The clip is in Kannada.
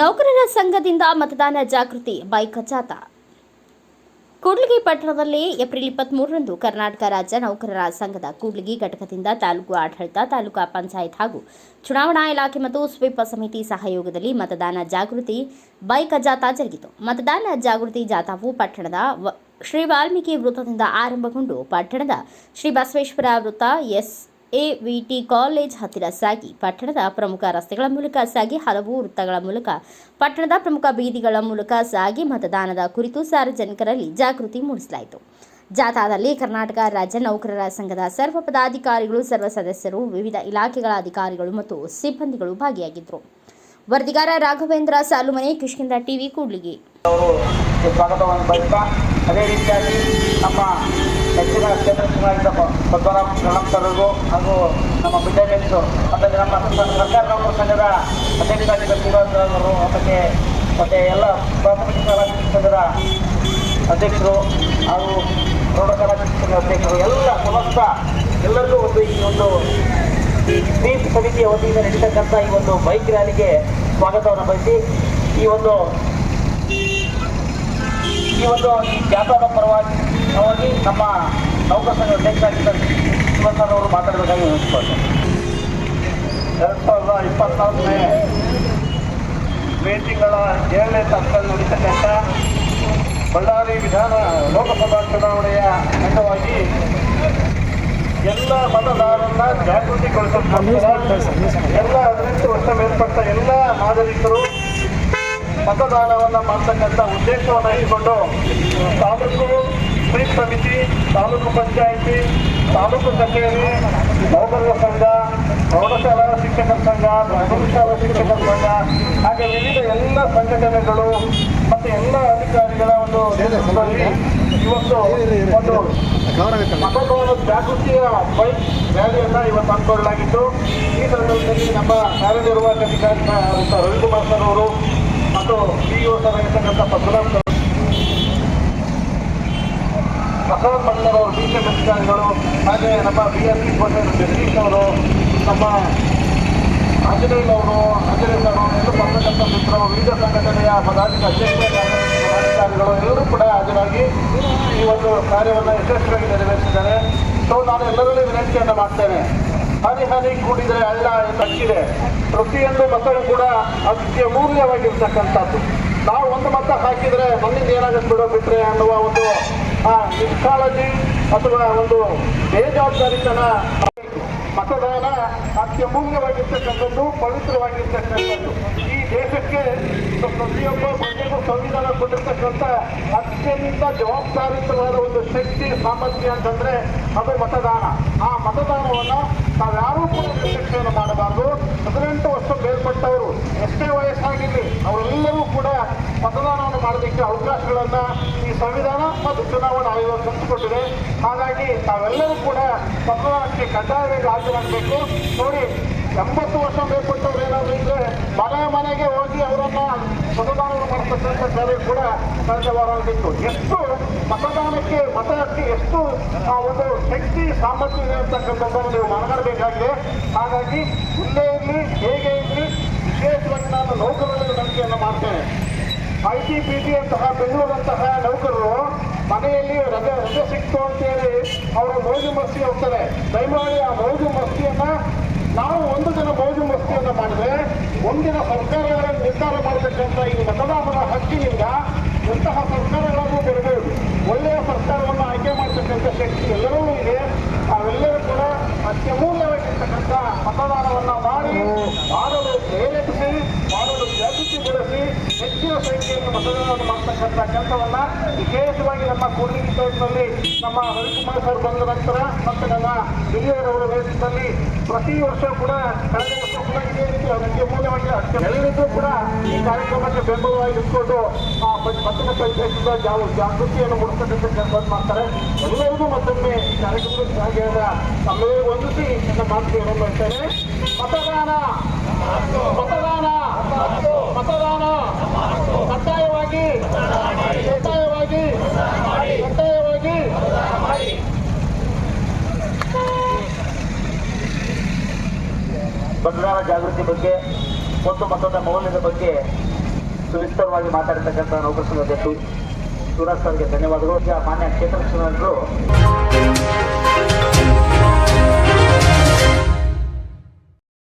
ನೌಕರರ ಸಂಘದಿಂದ ಮತದಾನ ಜಾಗೃತಿ, ಬೈಕ್ ಜಾಥಾ ಕೂಡ್ಲಿಗಿ ಪಟ್ಟಣದಲ್ಲಿ ಏಪ್ರಿಲ್ ಇಪ್ಪತ್ಮೂರರಂದು ಕರ್ನಾಟಕ ರಾಜ್ಯ ನೌಕರರ ಸಂಘದ ಕೂಡ್ಲಿಗಿ ಘಟಕದಿಂದ ತಾಲೂಕು ಆಡಳಿತ, ತಾಲೂಕಾ ಪಂಚಾಯತ್ ಹಾಗೂ ಚುನಾವಣಾ ಇಲಾಖೆ ಮತ್ತು ಸ್ವೀಪ ಸಮಿತಿ ಸಹಯೋಗದಲ್ಲಿ ಮತದಾನ ಜಾಗೃತಿ, ಬೈಕ್ ಜಾಥಾ ಜರುಗಿತು. ಮತದಾನ ಜಾಗೃತಿ ಜಾಥಾವು ಪಟ್ಟಣದ ಶ್ರೀ ವಾಲ್ಮೀಕಿ ವೃತ್ತದಿಂದ ಆರಂಭಗೊಂಡು ಪಟ್ಟಣದ ಶ್ರೀ ಬಸವೇಶ್ವರ ವೃತ್ತ ಎಸ್ ಎವಿಟಿ ಕಾಲೇಜ್ ಹತ್ತಿರ ಸಾಗಿ ಪಟ್ಟಣದ ಪ್ರಮುಖ ರಸ್ತೆಗಳ ಮೂಲಕ ಸಾಗಿ ಹಲವು ವೃತ್ತಗಳ ಮೂಲಕ ಪಟ್ಟಣದ ಪ್ರಮುಖ ಬೀದಿಗಳ ಮೂಲಕ ಸಾಗಿ ಮತದಾನದ ಕುರಿತು ಸಾರ್ವಜನಿಕರಲ್ಲಿ ಜಾಗೃತಿ ಮೂಡಿಸಲಾಯಿತು. ಜಾಥಾದಲ್ಲಿ ಕರ್ನಾಟಕ ರಾಜ್ಯ ನೌಕರರ ಸಂಘದ ಸರ್ವ ಪದಾಧಿಕಾರಿಗಳು, ಸರ್ವ ಸದಸ್ಯರು, ವಿವಿಧ ಇಲಾಖೆಗಳ ಅಧಿಕಾರಿಗಳು ಮತ್ತು ಸಿಬ್ಬಂದಿಗಳು ಭಾಗಿಯಾಗಿದ್ದರು. ವರದಿಗಾರ ರಾಘವೇಂದ್ರ ಸಾಲುಮನೆ ಕಿಷ್ಕಿಂದ ಟಿವಿ, ಕೂಡ್ಲಿಗಿ. ಹೆಚ್ಚಿನ ಚುನಾಯಿತ ಪದ್ಮನಾಭ ಪ್ರಣಾಮ್ತರರು ಹಾಗೂ ನಮ್ಮ ಬಿಜೆಪಿ ಮತ್ತು ನಮ್ಮ ಸರ್ಕಾರ ನೌಕರ ಸಂಘದ ಅಧ್ಯಕ್ಷರಾಗಿದ್ದ ಶಿವರಾಜರು ಮತ್ತು ಮತ್ತೆ ಎಲ್ಲ ಪ್ರಾಥಮಿಕ ಶಾಲಾ ಶಿಕ್ಷಕರ ಅಧ್ಯಕ್ಷರು ಹಾಗೂ ಪ್ರೌಢಶಾಲಾ ಶಿಕ್ಷಕರ ಅಧ್ಯಕ್ಷರು ಎಲ್ಲ ಸಮಸ್ತ ಎಲ್ಲರಿಗೂ ಒಂದು ಈ ಒಂದು ಈ ಸ್ವೀಪ್ ಸಮಿತಿಯ ವತಿಯಿಂದ ನಡೀತಕ್ಕಂಥ ಈ ಒಂದು ಬೈಕ್ ರ್ಯಾಲಿಗೆ ಸ್ವಾಗತವನ್ನು ಬಯಸಿ ಈ ಒಂದು ಈ ಒಂದು ಈ ಜಾಥಾದ ಪರವಾಗಿ ನಮ್ಮ ನೌಕರ ಸಂಘ ಅಧ್ಯಕ್ಷರಾಗಿದ್ದ ಶಿವಸರ್ ಅವರು ಮಾತಾಡಬೇಕಾಗಿ ವಿನಿಸ್ಕೊಳ್ತಾರೆ ಎರಡು ಸಾವಿರದ ಇಪ್ಪತ್ನಾಲ್ಕನೇ ಮೇ ತಿಂಗಳ ಏಳನೇ ತಾರೀಕಲ್ಲಿ ನಡೀತಕ್ಕಂಥ ಬಳ್ಳಾರಿ ವಿಧಾನ ಲೋಕಸಭಾ ಚುನಾವಣೆಯ ಅಂಗವಾಗಿ ಎಲ್ಲ ಮತದಾರರನ್ನ ಜಾಗೃತಿಗೊಳಿಸೋದಕ್ಕೋಸ್ಕರ ಎಲ್ಲ ಹದಿನೆಂಟು ವರ್ಷ ಮೇಲ್ಪಟ್ಟ ಎಲ್ಲ ನಾಗರಿಕರು ಮತದಾನವನ್ನು ಮಾಡ್ತಕ್ಕಂಥ ಉದ್ದೇಶವನ್ನು ಇಟ್ಕೊಂಡು ತಾಲೂಕು ಸ್ವೀಪ್ ಸಮಿತಿ, ತಾಲೂಕು ಪಂಚಾಯಿತಿ, ತಾಲೂಕು ಕಚೇರಿ, ನೌಕರರ ಸಂಘ, ಪ್ರೌಢಶಾಲಾ ಶಿಕ್ಷಕರ ಸಂಘ ಪ್ರಾಥಮಿಕ ಶಾಲಾ ಶಿಕ್ಷಕರ ಸಂಘ, ಹಾಗೆ ವಿವಿಧ ಎಲ್ಲ ಸಂಘಟನೆಗಳು ಮತ್ತು ಎಲ್ಲ ಅಧಿಕಾರಿಗಳ ಒಂದು ಇವತ್ತು ಒಂದು ಮತದಾನ ಜಾಗೃತಿಯ ಬೈಕ್ ರ್ಯಾಲಿಯನ್ನು ಇವತ್ತು ಹಮ್ಮಿಕೊಳ್ಳಲಾಗಿತ್ತು. ಈ ಸಂದರ್ಭದಲ್ಲಿ ನಮ್ಮ ಕಾರ್ಯನಿರ್ವಾಹಕ ಅಧಿಕಾರಿ ರವಿಕುಮಾರ್ ಸರ್ ಅವರು ಮತ್ತು ಪಿ ಸರ್ ಆಗಿರ್ತಕ್ಕಂಥ ಪದ್ಮನಾಭ್ ಮಂಡಲ್ ಅವರು ಬಿ ಕೆ ಅಧಿಕಾರಿಗಳು ಹಾಗೆ ನಮ್ಮ ಬಿ ಎಸ್ ಪಿ ಕೋಟೆ ಜಗದೀಶ್ ಅವರು, ನಮ್ಮ ಆಂಜನೇಯ ಅವರು ಆಂಜನೇಯ ಅವರು ಎಲ್ಲರೂ ಬರ್ತಕ್ಕಂಥ ಮಿತ್ರರು, ವಿವಿಧ ಸಂಘಟನೆಯ ಪದಾಧಿಕ ಎಲ್ಲರೂ ಕೂಡ ಹಾಜರಾಗಿ ಈ ಒಂದು ಕಾರ್ಯವನ್ನು ಯಶಸ್ವಿಯಾಗಿ ನೆರವೇರಿಸಿದ್ದಾರೆ. ಸೊ, ನಾನು ಎಲ್ಲರಲ್ಲೂ ವಿನಂತಿಯನ್ನು ಮಾಡ್ತೇನೆ. ಹನಿ ಹನಿ ಕೂಡಿದರೆ ಅಲ್ಲ ಎಂದಿದೆ ಪ್ರತಿಯೊಂದು ಮತಗಳು ಕೂಡ ಅತ್ಯಮೂಲ್ಯವಾಗಿರ್ತಕ್ಕಂಥದ್ದು ನಾವು ಒಂದು ಮತ ಹಾಕಿದರೆ ನನ್ನಿಂದ ಏನಾಗುತ್ತೆ ಬಿಡೋ ಬಿಟ್ರೆ ಅನ್ನುವ ಒಂದು ನಿಷ್ಕಾಳಜಿ ಅಥವಾ ಒಂದು ಬೇಜವಾಬ್ದಾರಿತನ ಮತದಾನ ಅತ್ಯಮೂಲ್ಯವಾಗಿರ್ತಕ್ಕಂಥದ್ದು, ಪವಿತ್ರವಾಗಿರ್ತಕ್ಕಂಥದ್ದು. ಈ ದೇಶಕ್ಕೆ ಪ್ರತಿಯೊಬ್ಬ ಮನೆಗೂ ಸಂವಿಧಾನ ಕೊಟ್ಟಿರ್ತಕ್ಕಂಥ ಅತ್ಯಂತ ಜವಾಬ್ದಾರಿತವಾದ ಒಂದು ಶಕ್ತಿ ಸಾಮರ್ಥ್ಯ ಅಂತಂದ್ರೆ ಅದು ಮತದಾನ ಆ ಮತದಾನವನ್ನು ನಾವ್ಯಾರೂ ಕೂಡ ನಿರ್ಲಕ್ಷ್ಯವನ್ನು ಮಾಡಬಾರ್ದು ಹದಿನೆಂಟು ವರ್ಷ ಬೇರ್ಪಟ್ಟವರು ಎಷ್ಟೇ ವಯಸ್ಸಾಗಿರಲಿ ಅವರೆಲ್ಲರೂ ಕೂಡ ಮತದಾನವನ್ನು ಮಾಡೋದಕ್ಕೆ ಅವಕಾಶಗಳನ್ನ ಈ ಸಂವಿಧಾನ ಮತ್ತು ಚುನಾವಣಾ ಆಯೋಗ ಕಲ್ಪಿಸಿಕೊಟ್ಟಿದೆ ಹಾಗಾಗಿ ತಾವೆಲ್ಲರೂ ಕೂಡ ಮತದಾನಕ್ಕೆ ಕಡ್ಡಾಯವಾಗಿ ಹಾಜರಾಗಬೇಕು ನೋಡಿ ಎಂಬತ್ತು ವರ್ಷ ಮೇಲ್ಪಟ್ಟವ್ರು ಏನಾದ್ರು ಇದ್ರೆ ಮನೆ ಮನೆಗೆ ಹೋಗಿ ಅವರನ್ನ ಮತದಾನ ಮಾಡತಕ್ಕಂಥ ಕಾರ್ಯ ಕೂಡ ಆಗಿತ್ತು ಎಷ್ಟು ಮತದಾನಕ್ಕೆ ಮತ ಎಷ್ಟು, ಆ, ಒಂದು ಶಕ್ತಿ, ಸಾಮರ್ಥ್ಯ ಇದೆ ಅಂತಕ್ಕಂಥದ್ದನ್ನು ನೀವು ಮಾತಾಡಬೇಕಾಗಿದೆ ಹಾಗಾಗಿ ಇಲ್ಲೇ ಇರಲಿ, ಹೇಗೆ ಇರಲಿ, ವಿಶೇಷವಾಗಿ ನಾನು ನೌಕರರಲ್ಲಿ ನಂಬಿಕೆಯನ್ನು ಮಾಡ್ತೇನೆ. ಐ ಟಿ ಪಿ ಟಿ ಅಂತಹ ಬೆಂಗಳೂರಂತಹ ನೌಕರರು ಮನೆಯಲ್ಲಿ ರಜೆ ರಜೆ ಸಿಕ್ತು ಅಂತೇಳಿ ಅವರು ಮೌಜು ಮಸ್ತಿ ಹೋಗ್ತಾರೆ. ದಯಮಾಡಿ ಆ ಮೌಜು ಮಸ್ತಿಯನ್ನ ನಾವು ಒಂದು ದಿನ ಮೋಜು ಮಸ್ತಿಯನ್ನ ಮಾಡಿದ್ರೆ ಒಂದಿನ ಸರ್ಕಾರಗಳ ನಿರ್ಧಾರ ಮಾಡತಕ್ಕಂತ ಈ ಮತದಾನದ ಹಕ್ಕಿನಿಂದ ಇಂತಹ ಸರ್ಕಾರಗಳನ್ನು ಬರಬಹುದು ಒಳ್ಳೆಯ ಸರ್ಕಾರವನ್ನು ಆಯ್ಕೆ ಮಾಡತಕ್ಕಂಥ ಶಕ್ತಿ ಎಲ್ಲರೂ ಇದೆ. ಅವೆಲ್ಲರೂ ಕೂಡ ಅತ್ಯಮೂಲ್ಯವಾಗಿರ್ತಕ್ಕಂಥ ಮತದಾನವನ್ನ ಮಾಡಿ ಮಾಡಲು ಪ್ರೇರೇಪಿಸಿ ಮಾಡಲು ಜಾಗೃತಿಗೊಳಿಸಿ ಹೆಚ್ಚಿನ ಸಂಖ್ಯೆಯಲ್ಲಿ ಮತದಾನವನ್ನು ಮಾಡ್ತಕ್ಕಂಥ ಕೆಲಸವನ್ನ ವಿಶೇಷವಾಗಿ ನಮ್ಮ ಕೂಡ್ಲಿಗಿ ತಾಲೂಕಿನಲ್ಲಿ ನಮ್ಮ ರವಿಕುಮಾರ್ ಸರ್ ಬಂದ ನಂತರ ಮತ್ತು ನನ್ನ ಹಿರಿಯರವರ ನೇತೃತ್ವದಲ್ಲಿ ಪ್ರತಿ ವರ್ಷ ಕೂಡ ಕಳೆದ ವರ್ಷ ಕೂಡ ಇದೇ ರೀತಿ ಅದಕ್ಕೆ ಮೂಲವಾಗಿ ಎಲ್ಲರಿಗೂ ಕೂಡ ಈ ಕಾರ್ಯಕ್ರಮಕ್ಕೆ ಬೆಂಬಲವಾಗಿ ಇಟ್ಕೊಂಡು ಆ ಮತದ ಉದ್ದೇಶದ ಯಾವ ಜಾಗೃತಿಯನ್ನು ಮೂಡಿಸ್ತಕ್ಕಂಥ ಕೆಲಸವನ್ನು ಮಾಡ್ತಾರೆ. ಎಲ್ಲರಿಗೂ ಮತ್ತೊಮ್ಮೆ ಈ ಕಾರ್ಯಕ್ರಮದಲ್ಲಿ ಭಾಗಿಯಾದ ಹೊಂದಿಸಿ ನನ್ನ ಮಾತಿಗೆ ಹೇಳ್ತೇನೆ ಮತದಾನ ಮತದಾನ ಮತದಾನ ಕಡ್ಡಾಯವಾಗಿ ಕಡ್ಡಾಯವಾಗಿ ಕಡ್ಡಾಯವಾಗಿ ಮತದಾನ ಜಾಗೃತಿ ಬಗ್ಗೆ, ಮತ್ತು ಮತದ ಮೌಲ್ಯದ ಬಗ್ಗೆ ಸುವಿಸ್ತರವಾಗಿ ಮಾತಾಡ್ತಕ್ಕಂಥ ನೌಕರ ಅಧ್ಯಕ್ಷರು, ಶಿವರಾಜ್ ಸರ್ಗೆ ಧನ್ಯವಾದಗಳು. ಮಾನ್ಯ ಕ್ಷೇತ್ರ